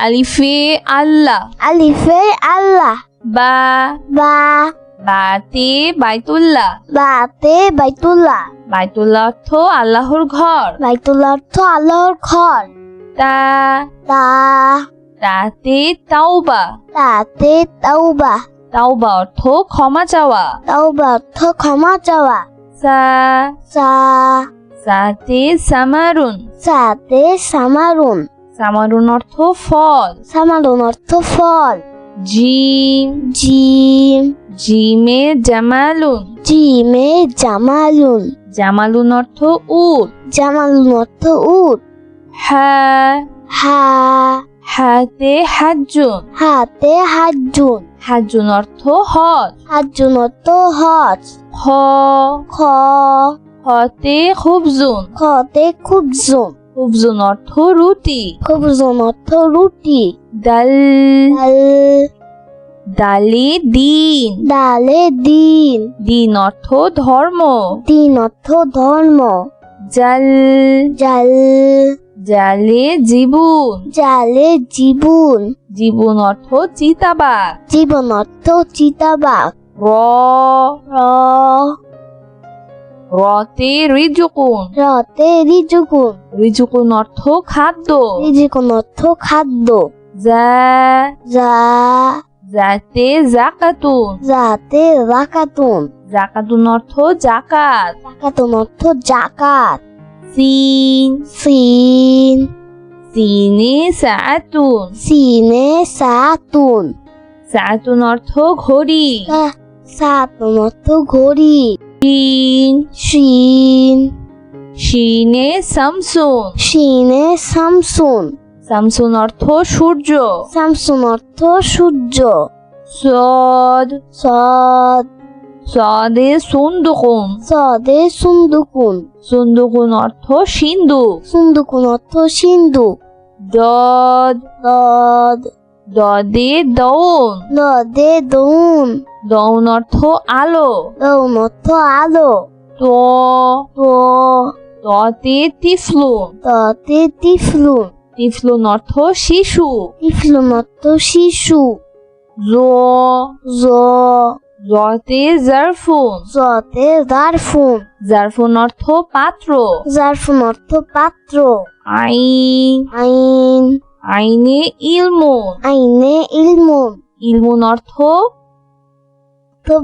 আলিফে আল্লাহ। আলিফে আল্লাহ। বা বা বাতে বাইতুল্লাহ। বাতে বাইতুল্লাহ। বাইতুল্লাহ অর্থ আল্লাহর ঘর। বাইতুল্লাহ অর্থ আল্লাহর ঘর। তা তা তাতে তাওবা। তাতে তাওবা। তাওবা অর্থ ক্ষমা চাওয়া। তাওবা অর্থ ক্ষমা চাওয়া। সা সা সাতে সামারুন। সাতে সামারুন। সামারুন অর্থ ফল। সামারুন অর্থ ফল। জিম। জিম। জিমে জামালুন। জিমে জামালুন। জামালুন অর্থ উট। জামালুন অর্থ উট। হা। হা। হাতে হাজুন হাতে হাজুন হাজুন অর্থ হজ। হাজুন অর্থ হজ। খ। খ। হতে খুবজুন। খতে খুবজুন। খুবজুন অর্থ রুটি। খুবজুন অর্থ রুটি। দাল ডাল। দালে দিন। ডালে দিন। দিন অর্থ ধর্ম। দিন অর্থ ধর্ম। জাল। জাল। জালে জীবন। জালে জীবন। জীবন অর্থ চিতাবাঘ। জীবন অর্থ চিতাবাঘ। র। র। রতে রিজুকুন। রতে রিজুকুন। রিজুকুন অর্থ খাদ্য। রিজুকুন অর্থ খাদ্য। যা যা যাতে জাকাতুন। যাতে রাকাতুন জাকাতুন অর্থ জাকাত। রাকাতুন অর্থ জাকাত। সিন। সিন। সিনে সাতুন। সিনে সাতুন। সাতুন অর্থ ঘড়ি। সাতুন অর্থ ঘড়ি। শিন শিন শিনে সামসুন শিনে সামসুন সামসুন অর্থ সূর্য। সামসুন অর্থ সূর্য। সদ সদ সদে সুন্দুকুন সদে সুন্দুকুন সুন্দুকুন অর্থ সিন্ধু। সুন্দুকুন অর্থ সিন্ধু। দদ দদ দদে দৌন। দদে দৌন। দৌন অর্থ আলো। দৌন অর্থ আলো। তো। তো। ততে তিফলুন ততে টিফলুন তিফলুন অর্থ শিশু। টিফলুন অর্থ শিশু। জো। জ। জতে জারফুন। জতে জারফুন। জারফুন অর্থ পাত্র। জারফুন অর্থ পাত্র। আইন। আইন। আইনে ইলমুন। আইনে ইলমুন। ইলমুন অর্থ?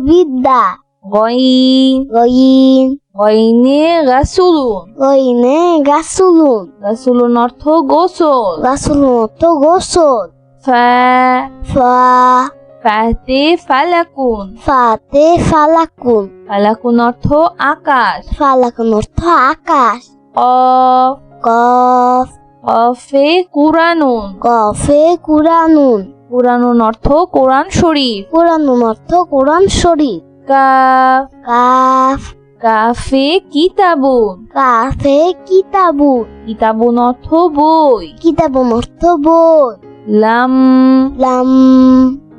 বিদ্যা গইন। গইন। গইনে গাসুলুন গইনে গাছুলুন গাসুলুন অর্থ গোসল। গাছুলুন অর্থ গোসল। ফা। ফা। ফাতে ফালাকুন। ফাতে ফালাকুন। ফালাকুন অর্থ আকাশ। ফালাকুন অর্থ আকাশ। Of cough. অফে কুরানুন। কফে কুরানুন। কুরানুন অর্থ কোরআন শরীফ। কুরানুন অর্থ কোরআন শরীফ। কাফ কাফ। কাফে কিতাবুন। কাফে কিতাবুন। কিতাবুন অর্থ বই। কিতাবুন অর্থ বই। লাম। লাম।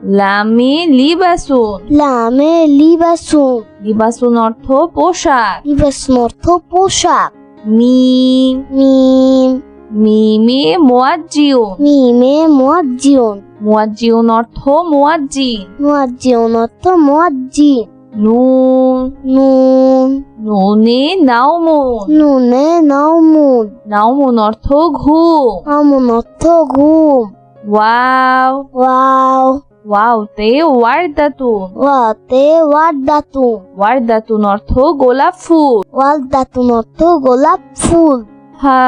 লামে লিবাসুন। লামে লিবাসুন। লিবাসুন অর্থ পোশাক। লিবাসুন অর্থ পোশাক। মিম মিম মিমে মুয়াজ্জিউন। মিমে মুয়াজ্জিউন। মুয়াজ্জিউন অর্থ মুয়াজ্জিন। মুয়াজ্জিউন অর্থ মুয়াজ্জিন। নুন। নুন। নুনে নাওমুন। নুনে নাউমুন নাওমুন অর্থ ঘুম। নাউমুন অর্থ ঘুম। ওয়াও। ওয়াও। ওয়াওতে ওয়ারদাতুন। ওয়াতে ওয়ারদাতুন। ওয়ারদাতুন অর্থ গোলাপ ফুল। ওয়ারদাতুন অর্থ গোলাপ ফুল। হা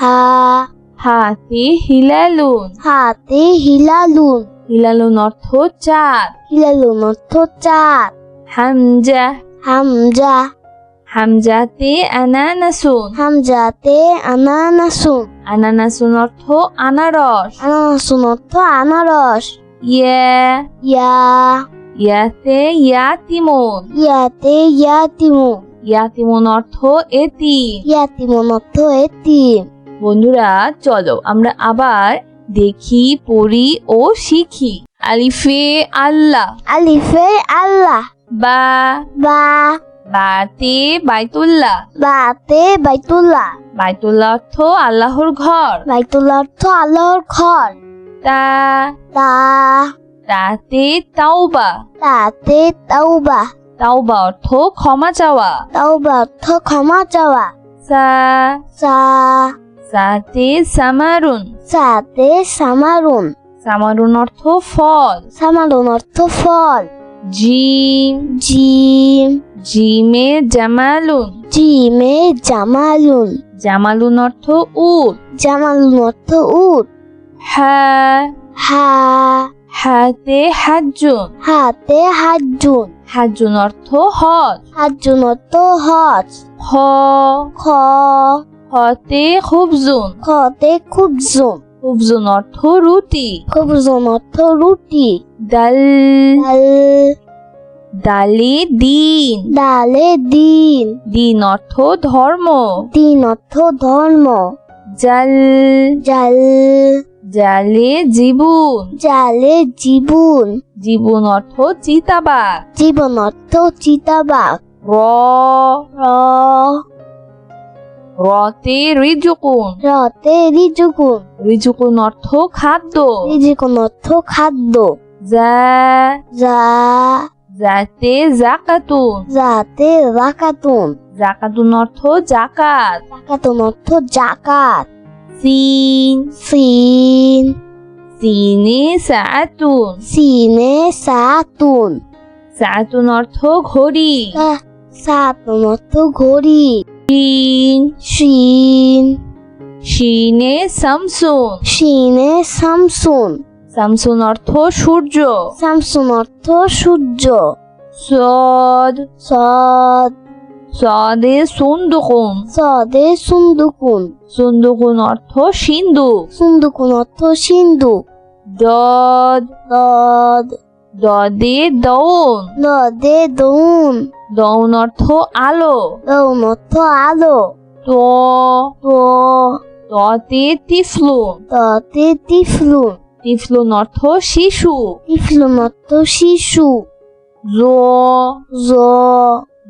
হা হাতে হিলালুন। হাতে হিলালুন। হিলালুন অর্থ চাঁদ। হিলালুন অর্থ চাঁদ। হামজা। হামজা। হামজাতে আনানাসুন। হামজাতে আনানাসুন। আনানাসুন অর্থ আনারস। আনানাসুন অর্থ আনারস। ইয়া। ইয়া। ইয়াতে ইয়াতিমুন। ইয়াতে ইয়াতিমুন। ইয়াতিমুন অর্থ এতিম। ইয়াতিমুন অর্থ এতিম। বন্ধুরা চলো আমরা আবার দেখি পড়ি ও শিখি। আলিফে আল্লাহ। আলিফে আল্লাহ। বা। বা। বাতে বাইতুল্লাহ। বাতে বাইতুল্লাহ। বাইতুল্লাহ অর্থ আল্লাহর ঘর। বাইতুল্লাহ অর্থ আল্লাহর ঘর। তা। তা। তাতে তাওবা। তাতে তাওবা। তাওবা অর্থ ক্ষমা চাওয়া। তাওবা অর্থ ক্ষমা চাওয়া। সা। সা। সাতে সামারুন। সাতে সামারুন। সামারুন অর্থ ফল। সামারুন অর্থ ফল। জিম। জিম। জিমে জামালুন। জিমে জামালুন। জামালুন অর্থ উট। জামালুন অর্থ উট। হা। হা। হাতে হাজুন হাতে হাজুন হাজুন অর্থ হজ। হাজুন অর্থ হজ। খ। খ। খতে খুবজুন খতে খুবজুন খুবজুন অর্থ রুটি। খুবজুন অর্থ রুটি। দাল। ডাল দালে দিন। ডালে দিন। দিন অর্থ ধর্ম। দিন অর্থ ধর্ম। জাল। জাল। জালে জীবন। জালে জীবন। জীবন অর্থ চিতাবাঘ। জীবন অর্থ চিতাবাঘ। র র। রতে রিজুকুন। রতে রিজুকুন। রিজুকুন অর্থ খাদ্য। রিজুকুন অর্থ খাদ্য। যা। যা। যাতে জাকাতুন। যাতে রাকাতুন জাকাতুন অর্থ জাকাত। রাকাতুন অর্থ জাকাত। সিন সিন সিনে সাতুন সিনে সাতুন সাতুন অর্থ ঘড়ি সাতুন অর্থ ঘড়ি শিন শিন শিনে সামসুন শিনে সামসুন সামসুন অর্থ সূর্য সামসুন অর্থ সূর্য সদ সদ সদে সুন্দুকুন। সদে সুন্দুকুন। সুন্দুকুন অর্থ সিন্ধু। সুন্দুকুন অর্থ সিন্ধু। দদ। দদ। দদে দৌন। দদে দৌন। দৌন অর্থ আলো। দৌন অর্থ আলো। তো। তো। ততে তিফলুন। ততে টিফলুন তিফলুন অর্থ শিশু। টিফলুন অর্থ শিশু। জো। জ।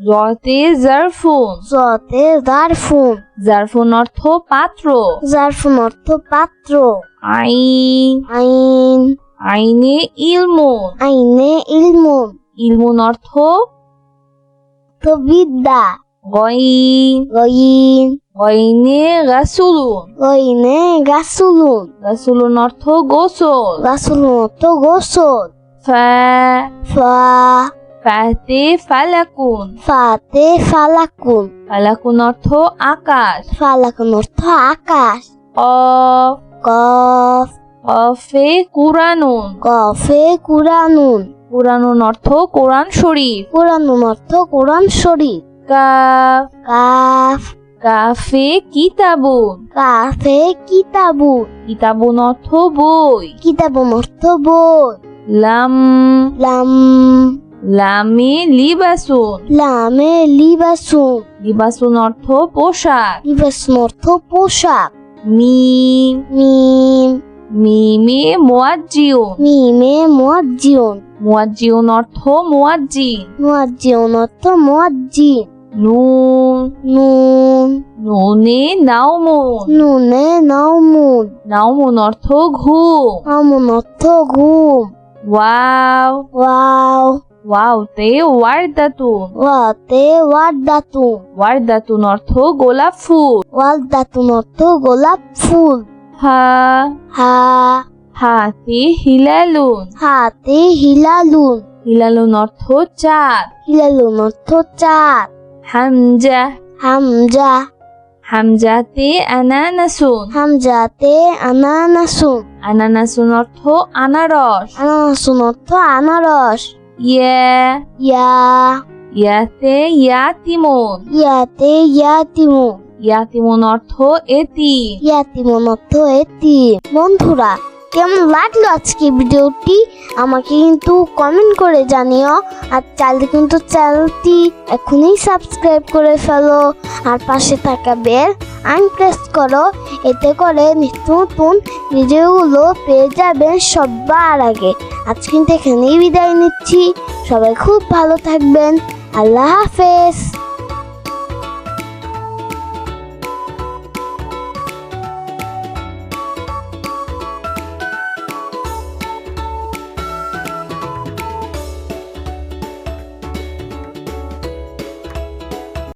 জতে জারফুন। জতে জারফুন। জারফুন অর্থ পাত্র। জারফুন অর্থ পাত্র। আইন। আইন। আইনে ইলমুন। আইনে ইলমুন। ইলমুন অর্থ বিদ্যা। গইন। গইন। গইনে গাসুলুন। গইনে গাছুলুন গাসুলুন অর্থ গোসল। গাছুলুন অর্থ গোসল। ফা। ফা। ফাতে ফালাকুন। ফাতে ফালাকুন। ফালাকুন অর্থ আকাশ। ফালাকুন অর্থ আকাশ। Of cough. অফে কুরানুন। কফে কুরানুন। কুরানুন অর্থ কোরআন শরীফ। কুরানুন অর্থ কোরআন শরীফ। কাফ কাফ। কাফে কিতাবুন। কাফে কিতাবুন। কিতাবুন অর্থ বই। কিতাবুন অর্থ বই। লাম। লাম। লামে লিবাসুন। লামে লিবাসুন। লিবাসুন অর্থ পোশাক। লিবাসুন অর্থ পোশাক। মিম। মিম। মিমে মুয়াজ্জিউন। মিমে মুয়াজ্জিউন। মুয়াজ্জিউন অর্থ মুয়াজ্জিন। মুয়াজ্জিউন অর্থ মুয়াজ্জিন। নুন। নুন। নুনে নাওমুন। নুনে নাউমুন নাওমুন অর্থ ঘুম। নাউমুন অর্থ ঘুম। ওয়াও। ওয়াও। ওয়াওতে ওয়ারদাতুন ওয়াতে ওয়ারদাতুন ওয়ারদাতুন অর্থ গোলাপ ফুল। ওয়ারদাতুন অর্থ গোলাপ ফুল। হা। হা। হাতে হিলালুন। হাতে হিলালুন। হিলালুন অর্থ চাঁদ। হিলালুন অর্থ চাঁদ। হামজা। হামজা। হামজাতে আনানাসুন। হামজাতে আনানাসুন। আনানাসুন অর্থ আনারস। আনানাসুন অর্থ আনারস। ইয়া ইয়া ইয়াতে ইয়াতিমুন ইয়াতে ইয়াতিমুন ইয়াতিমুন অর্থ এতিম। ইয়াতিমুন অর্থ এতিম। বন্ধুরা কেমন লাগল আজকে ভিডিওটি? আমাকে কিন্তু কমেন্ট করে জানিও। আর চাইলে কিন্তু চ্যানেলটি এখনই সাবস্ক্রাইব করে ফেলো। আর পাশে থাকা বেল আইন প্রেস করো। এতে করে নিত্য নতুন ভিডিওগুলো পেয়ে যাবেন সবার আগে। আজ কিন্তু এখানেই বিদায় নিচ্ছি। সবাই খুব ভালো থাকবেন। আল্লাহ হাফেজ।